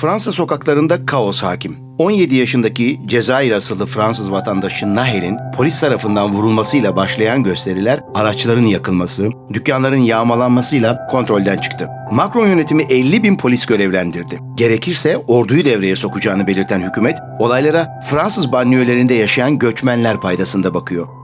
Fransa sokaklarında kaos hakim. 17 yaşındaki Cezayir asıllı Fransız vatandaşı Nahel'in polis tarafından vurulmasıyla başlayan gösteriler araçların yakılması, dükkanların yağmalanmasıyla kontrolden çıktı. Macron yönetimi 50 bin polis görevlendirdi. Gerekirse orduyu devreye sokacağını belirten hükümet olaylara Fransız banliyölerinde yaşayan göçmenler paydasında bakıyor.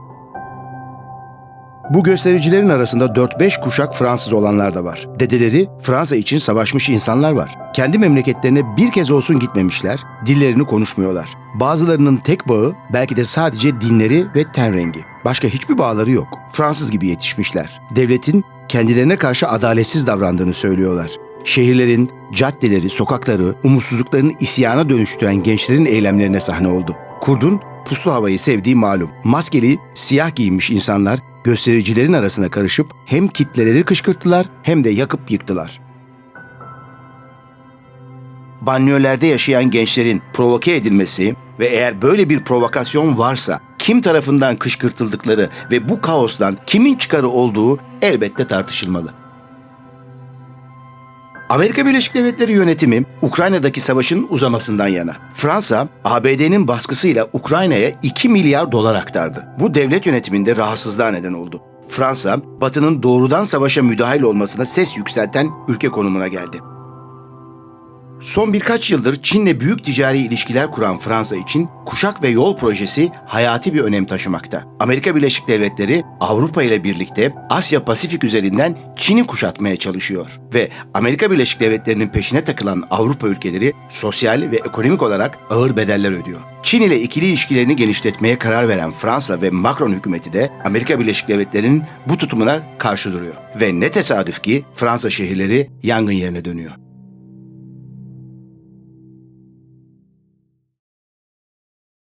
Bu göstericilerin arasında 4-5 kuşak Fransız olanlar da var. Dedeleri Fransa için savaşmış insanlar var. Kendi memleketlerine bir kez olsun gitmemişler, dillerini konuşmuyorlar. Bazılarının tek bağı belki de sadece dinleri ve ten rengi. Başka hiçbir bağları yok. Fransız gibi yetişmişler. Devletin kendilerine karşı adaletsiz davrandığını söylüyorlar. Şehirlerin, caddeleri, sokakları, umutsuzluklarını isyana dönüştüren gençlerin eylemlerine sahne oldu. Kurdun puslu havayı sevdiği malum. Maskeli, siyah giyinmiş insanlar göstericilerin arasına karışıp hem kitleleri kışkırttılar hem de yakıp yıktılar. Banliyölerde yaşayan gençlerin provoke edilmesi ve eğer böyle bir provokasyon varsa kim tarafından kışkırtıldıkları ve bu kaostan kimin çıkarı olduğu elbette tartışılmalı. Amerika Birleşik Devletleri yönetimi Ukrayna'daki savaşın uzamasından yana. Fransa, ABD'nin baskısıyla Ukrayna'ya 2 milyar dolar aktardı. Bu devlet yönetiminde rahatsızlığa neden oldu. Fransa, Batı'nın doğrudan savaşa müdahil olmasına ses yükselten ülke konumuna geldi. Son birkaç yıldır Çin'le büyük ticari ilişkiler kuran Fransa için kuşak ve yol projesi hayati bir önem taşımakta. Amerika Birleşik Devletleri Avrupa ile birlikte Asya Pasifik üzerinden Çin'i kuşatmaya çalışıyor ve Amerika Birleşik Devletleri'nin peşine takılan Avrupa ülkeleri sosyal ve ekonomik olarak ağır bedeller ödüyor. Çin ile ikili ilişkilerini genişletmeye karar veren Fransa ve Macron hükümeti de Amerika Birleşik Devletleri'nin bu tutumuna karşı duruyor. Ve ne tesadüf ki Fransa şehirleri yangın yerine dönüyor.